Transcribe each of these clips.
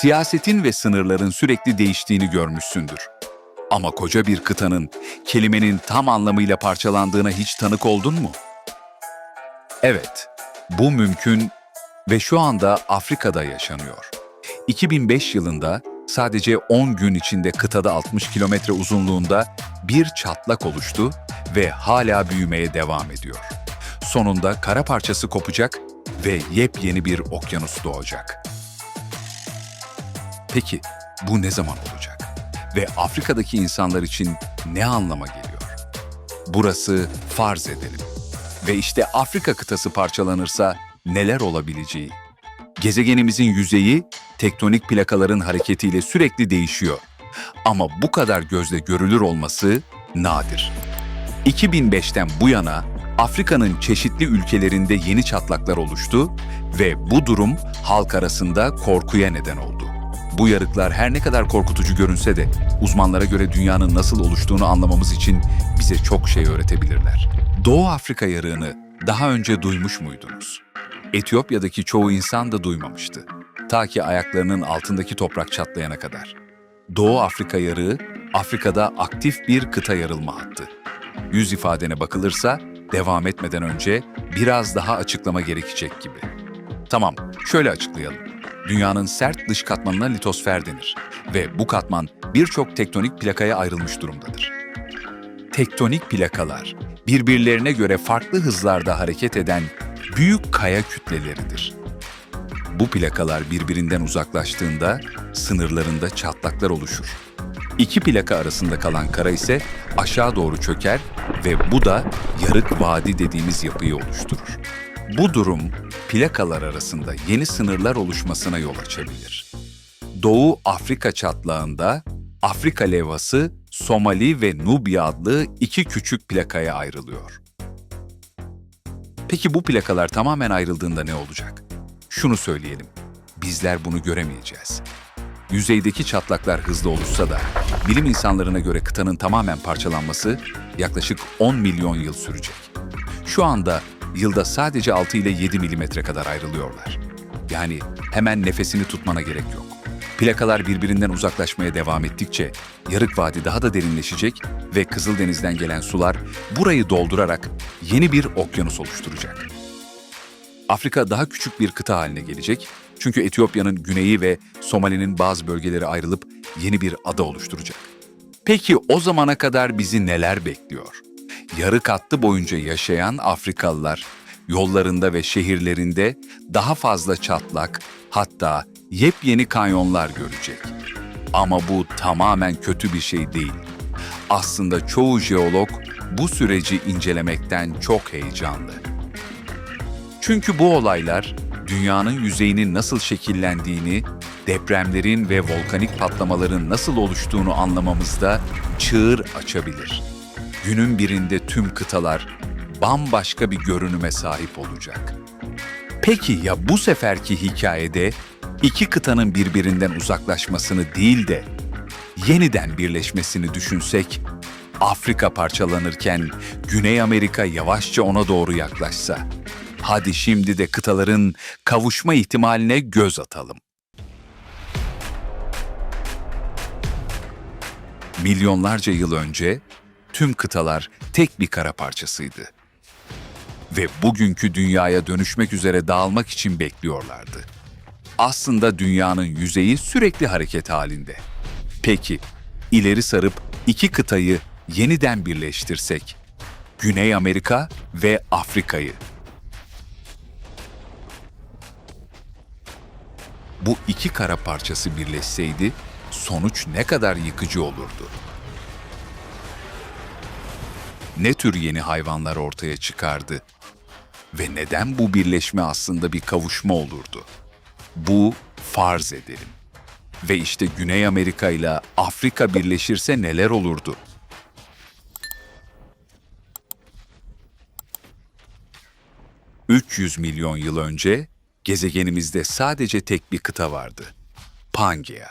siyasetin ve sınırların sürekli değiştiğini görmüşsündür. Ama koca bir kıtanın, kelimenin tam anlamıyla parçalandığına hiç tanık oldun mu? Evet, bu mümkün ve şu anda Afrika'da yaşanıyor. 2005 yılında sadece 10 gün içinde kıtada 60 kilometre uzunluğunda bir çatlak oluştu ve hala büyümeye devam ediyor. Sonunda kara parçası kopacak ve yepyeni bir okyanus doğacak. Peki bu ne zaman olacak? Ve Afrika'daki insanlar için ne anlama geliyor? Burası farz edelim. Ve işte Afrika kıtası parçalanırsa neler olabileceği? Gezegenimizin yüzeyi tektonik plakaların hareketiyle sürekli değişiyor. Ama bu kadar gözle görülür olması nadir. 2005'ten bu yana Afrika'nın çeşitli ülkelerinde yeni çatlaklar oluştu ve bu durum halk arasında korkuya neden oldu. Bu yarıklar her ne kadar korkutucu görünse de uzmanlara göre dünyanın nasıl oluştuğunu anlamamız için bize çok şey öğretebilirler. Doğu Afrika yarığını daha önce duymuş muydunuz? Etiyopya'daki çoğu insan da duymamıştı. Ta ki ayaklarının altındaki toprak çatlayana kadar. Doğu Afrika yarığı, Afrika'da aktif bir kıta yarılma hattı. Yüz ifadene bakılırsa, devam etmeden önce biraz daha açıklama gerekecek gibi. Tamam, şöyle açıklayalım. Dünyanın sert dış katmanına litosfer denir ve bu katman birçok tektonik plakaya ayrılmış durumdadır. Tektonik plakalar, birbirlerine göre farklı hızlarda hareket eden büyük kaya kütleleridir. Bu plakalar birbirinden uzaklaştığında sınırlarında çatlaklar oluşur. İki plaka arasında kalan kara ise aşağı doğru çöker ve bu da yarık vadi dediğimiz yapıyı oluşturur. Bu durum plakalar arasında yeni sınırlar oluşmasına yol açabilir. Doğu Afrika çatlağında Afrika levhası Somali ve Nubya adlı iki küçük plakaya ayrılıyor. Peki bu plakalar tamamen ayrıldığında ne olacak? Şunu söyleyelim, bizler bunu göremeyeceğiz. Yüzeydeki çatlaklar hızlı oluşsa da, bilim insanlarına göre kıtanın tamamen parçalanması yaklaşık 10 milyon yıl sürecek. Şu anda yılda sadece 6 ile 7 milimetre kadar ayrılıyorlar. Yani hemen nefesini tutmana gerek yok. Plakalar birbirinden uzaklaşmaya devam ettikçe yarık vadi daha da derinleşecek ve Kızıldeniz'den gelen sular burayı doldurarak yeni bir okyanus oluşturacak. Afrika daha küçük bir kıta haline gelecek çünkü Etiyopya'nın güneyi ve Somali'nin bazı bölgeleri ayrılıp yeni bir ada oluşturacak. Peki o zamana kadar bizi neler bekliyor? Yarık hattı boyunca yaşayan Afrikalılar yollarında ve şehirlerinde daha fazla çatlak, hatta yepyeni kanyonlar görecek. Ama bu tamamen kötü bir şey değil. Aslında çoğu jeolog bu süreci incelemekten çok heyecanlı. Çünkü bu olaylar dünyanın yüzeyinin nasıl şekillendiğini, depremlerin ve volkanik patlamaların nasıl oluştuğunu anlamamızda çığır açabilir. Günün birinde tüm kıtalar bambaşka bir görünüme sahip olacak. Peki ya bu seferki hikayede iki kıtanın birbirinden uzaklaşmasını değil de yeniden birleşmesini düşünsek, Afrika parçalanırken Güney Amerika yavaşça ona doğru yaklaşsa, hadi şimdi de kıtaların kavuşma ihtimaline göz atalım. Milyonlarca yıl önce tüm kıtalar tek bir kara parçasıydı ve bugünkü dünyaya dönüşmek üzere dağılmak için bekliyorlardı. Aslında dünyanın yüzeyi sürekli hareket halinde. Peki, ileri sarıp iki kıtayı yeniden birleştirsek, Güney Amerika ve Afrika'yı. Bu iki kara parçası birleşseydi, sonuç ne kadar yıkıcı olurdu? Ne tür yeni hayvanlar ortaya çıkardı? Ve neden bu birleşme aslında bir kavuşma olurdu? Bu farz edelim. Ve işte Güney Amerika ile Afrika birleşirse neler olurdu? ...300 milyon yıl önce gezegenimizde sadece tek bir kıta vardı. Pangea.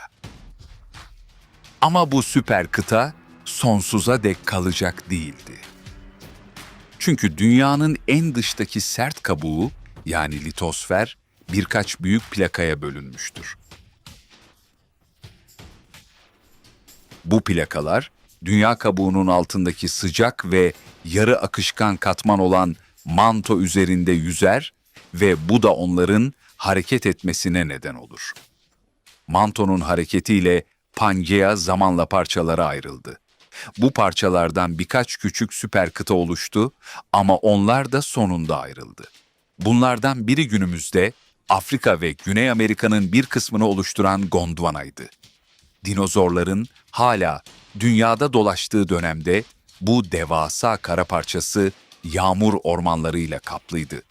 Ama bu süper kıta sonsuza dek kalacak değildi. Çünkü dünyanın en dıştaki sert kabuğu yani litosfer birkaç büyük plakaya bölünmüştür. Bu plakalar dünya kabuğunun altındaki sıcak ve yarı akışkan katman olan manto üzerinde yüzer ve bu da onların hareket etmesine neden olur. Mantonun hareketiyle Pangea zamanla parçalara ayrıldı. Bu parçalardan birkaç küçük süper kıta oluştu ama onlar da sonunda ayrıldı. Bunlardan biri günümüzde Afrika ve Güney Amerika'nın bir kısmını oluşturan Gondwana'ydı. Dinozorların hala dünyada dolaştığı dönemde bu devasa kara parçası yağmur ormanlarıyla kaplıydı.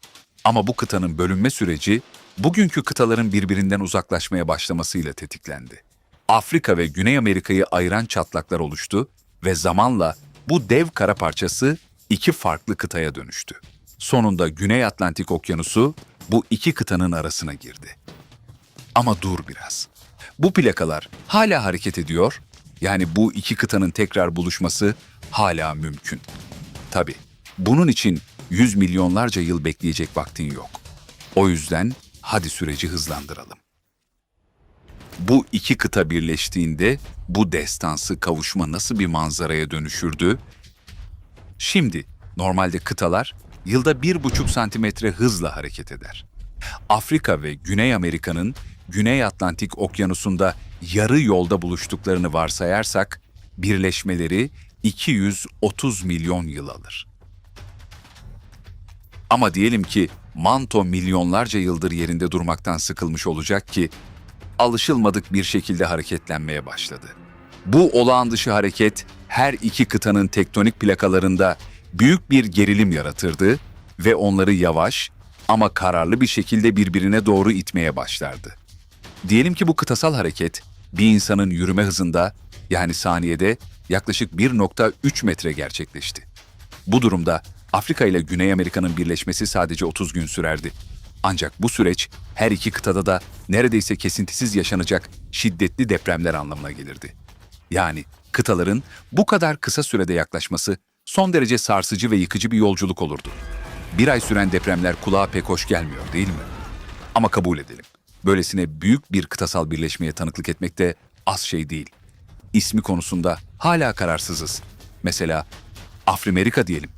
Ama bu kıtanın bölünme süreci bugünkü kıtaların birbirinden uzaklaşmaya başlamasıyla tetiklendi. Afrika ve Güney Amerika'yı ayıran çatlaklar oluştu ve zamanla bu dev kara parçası iki farklı kıtaya dönüştü. Sonunda Güney Atlantik Okyanusu bu iki kıtanın arasına girdi. Ama dur biraz. Bu plakalar hala hareket ediyor, yani bu iki kıtanın tekrar buluşması hala mümkün. Tabii, bunun için yüz milyonlarca yıl bekleyecek vaktin yok. O yüzden hadi süreci hızlandıralım. Bu iki kıta birleştiğinde bu destansı kavuşma nasıl bir manzaraya dönüşürdü? Şimdi normalde kıtalar yılda bir buçuk santimetre hızla hareket eder. Afrika ve Güney Amerika'nın Güney Atlantik Okyanusu'nda yarı yolda buluştuklarını varsayarsak, birleşmeleri 230 milyon yıl alır. Ama diyelim ki manto milyonlarca yıldır yerinde durmaktan sıkılmış olacak ki alışılmadık bir şekilde hareketlenmeye başladı. Bu olağan dışı hareket her iki kıtanın tektonik plakalarında büyük bir gerilim yaratırdı ve onları yavaş ama kararlı bir şekilde birbirine doğru itmeye başlardı. Diyelim ki bu kıtasal hareket bir insanın yürüme hızında yani saniyede yaklaşık 1.3 metre gerçekleşti. Bu durumda Afrika ile Güney Amerika'nın birleşmesi sadece 30 gün sürerdi. Ancak bu süreç her iki kıtada da neredeyse kesintisiz yaşanacak şiddetli depremler anlamına gelirdi. Yani kıtaların bu kadar kısa sürede yaklaşması son derece sarsıcı ve yıkıcı bir yolculuk olurdu. Bir ay süren depremler kulağa pek hoş gelmiyor değil mi? Ama kabul edelim. Böylesine büyük bir kıtasal birleşmeye tanıklık etmek de az şey değil. İsmi konusunda hala kararsızız. Mesela Afrimerika diyelim.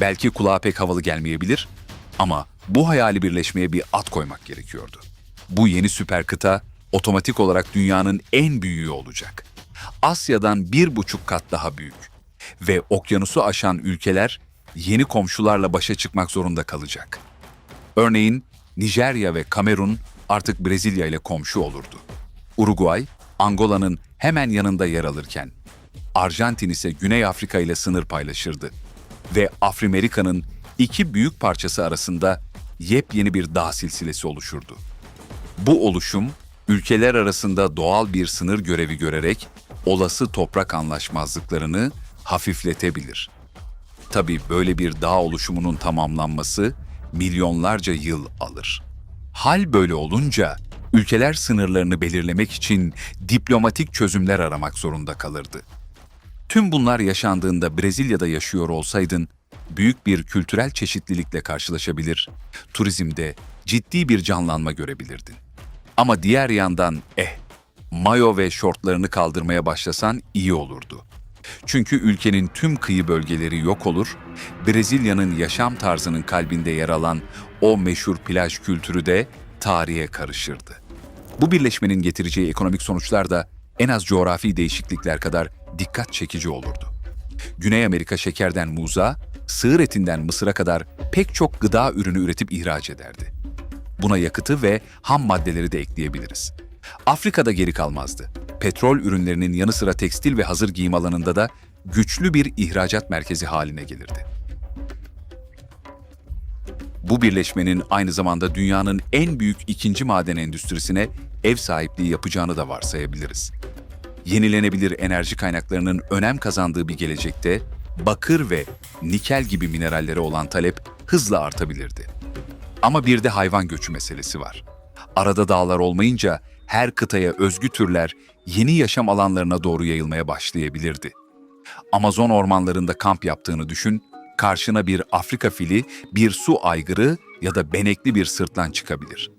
Belki kulağa pek havalı gelmeyebilir ama bu hayali birleşmeye bir at koymak gerekiyordu. Bu yeni süper kıta otomatik olarak dünyanın en büyüğü olacak. Asya'dan bir buçuk kat daha büyük. Ve okyanusu aşan ülkeler yeni komşularla başa çıkmak zorunda kalacak. Örneğin Nijerya ve Kamerun artık Brezilya ile komşu olurdu. Uruguay, Angola'nın hemen yanında yer alırken, Arjantin ise Güney Afrika ile sınır paylaşırdı. Ve Afrimerika'nın iki büyük parçası arasında yepyeni bir dağ silsilesi oluşurdu. Bu oluşum, ülkeler arasında doğal bir sınır görevi görerek olası toprak anlaşmazlıklarını hafifletebilir. Tabii böyle bir dağ oluşumunun tamamlanması milyonlarca yıl alır. Hal böyle olunca ülkeler sınırlarını belirlemek için diplomatik çözümler aramak zorunda kalırdı. Tüm bunlar yaşandığında Brezilya'da yaşıyor olsaydın büyük bir kültürel çeşitlilikle karşılaşabilir, turizmde ciddi bir canlanma görebilirdin. Ama diğer yandan eh, mayo ve şortlarını kaldırmaya başlasan iyi olurdu. Çünkü ülkenin tüm kıyı bölgeleri yok olur, Brezilya'nın yaşam tarzının kalbinde yer alan o meşhur plaj kültürü de tarihe karışırdı. Bu birleşmenin getireceği ekonomik sonuçlar da en az coğrafi değişiklikler kadar dikkat çekici olurdu. Güney Amerika şekerden muza, sığır etinden mısıra kadar pek çok gıda ürünü üretip ihraç ederdi. Buna yakıtı ve ham maddeleri de ekleyebiliriz. Afrika'da geri kalmazdı. Petrol ürünlerinin yanı sıra tekstil ve hazır giyim alanında da güçlü bir ihracat merkezi haline gelirdi. Bu birleşmenin aynı zamanda dünyanın en büyük ikinci maden endüstrisine ev sahipliği yapacağını da varsayabiliriz. Yenilenebilir enerji kaynaklarının önem kazandığı bir gelecekte bakır ve nikel gibi minerallere olan talep hızla artabilirdi. Ama bir de hayvan göçü meselesi var. Arada dağlar olmayınca her kıtaya özgü türler yeni yaşam alanlarına doğru yayılmaya başlayabilirdi. Amazon ormanlarında kamp yaptığını düşün, karşına bir Afrika fili, bir su aygırı ya da benekli bir sırtlan çıkabilir.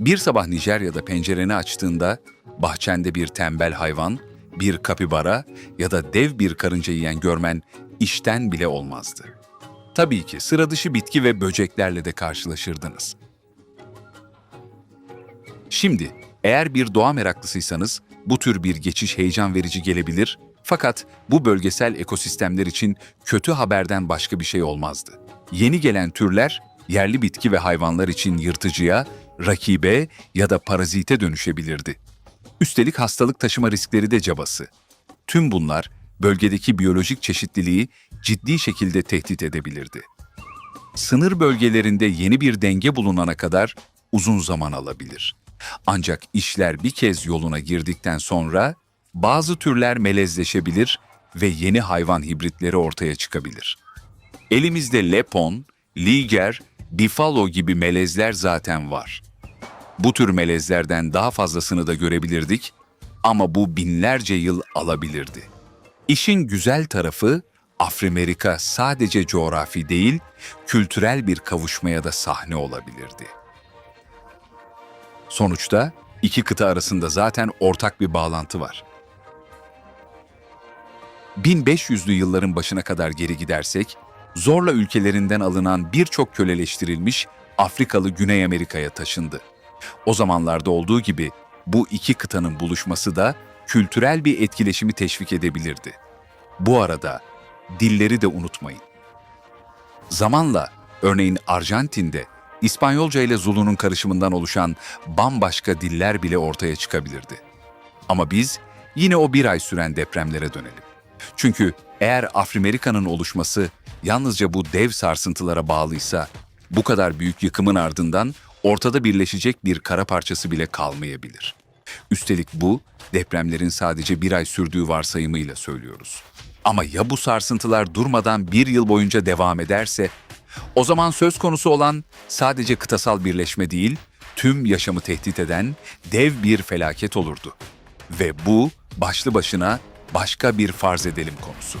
Bir sabah Nijerya'da pencereni açtığında bahçende bir tembel hayvan, bir kapibara ya da dev bir karınca yiyen görmen işten bile olmazdı. Tabii ki sıra dışı bitki ve böceklerle de karşılaşırdınız. Şimdi eğer bir doğa meraklısıysanız bu tür bir geçiş heyecan verici gelebilir fakat bu bölgesel ekosistemler için kötü haberden başka bir şey olmazdı. Yeni gelen türler yerli bitki ve hayvanlar için yırtıcıya, rakibe ya da parazite dönüşebilirdi. Üstelik hastalık taşıma riskleri de cabası. Tüm bunlar bölgedeki biyolojik çeşitliliği ciddi şekilde tehdit edebilirdi. Sınır bölgelerinde yeni bir denge bulunana kadar uzun zaman alabilir. Ancak işler bir kez yoluna girdikten sonra bazı türler melezleşebilir ve yeni hayvan hibritleri ortaya çıkabilir. Elimizde lepon, liger, bifalo gibi melezler zaten var. Bu tür melezlerden daha fazlasını da görebilirdik ama bu binlerce yıl alabilirdi. İşin güzel tarafı Afrimerika sadece coğrafi değil, kültürel bir kavuşmaya da sahne olabilirdi. Sonuçta iki kıta arasında zaten ortak bir bağlantı var. 1500'lü yılların başına kadar geri gidersek, zorla ülkelerinden alınan birçok köleleştirilmiş Afrikalı Güney Amerika'ya taşındı. O zamanlarda olduğu gibi bu iki kıtanın buluşması da kültürel bir etkileşimi teşvik edebilirdi. Bu arada dilleri de unutmayın. Zamanla, örneğin Arjantin'de İspanyolca ile Zulu'nun karışımından oluşan bambaşka diller bile ortaya çıkabilirdi. Ama biz yine o bir ay süren depremlere dönelim. Çünkü eğer Afrimerika'nın oluşması yalnızca bu dev sarsıntılara bağlıysa, bu kadar büyük yıkımın ardından ortada birleşecek bir kara parçası bile kalmayabilir. Üstelik bu, depremlerin sadece bir ay sürdüğü varsayımıyla söylüyoruz. Ama ya bu sarsıntılar durmadan bir yıl boyunca devam ederse, o zaman söz konusu olan sadece kıtasal birleşme değil, tüm yaşamı tehdit eden dev bir felaket olurdu. Ve bu başlı başına başka bir farz edelim konusu.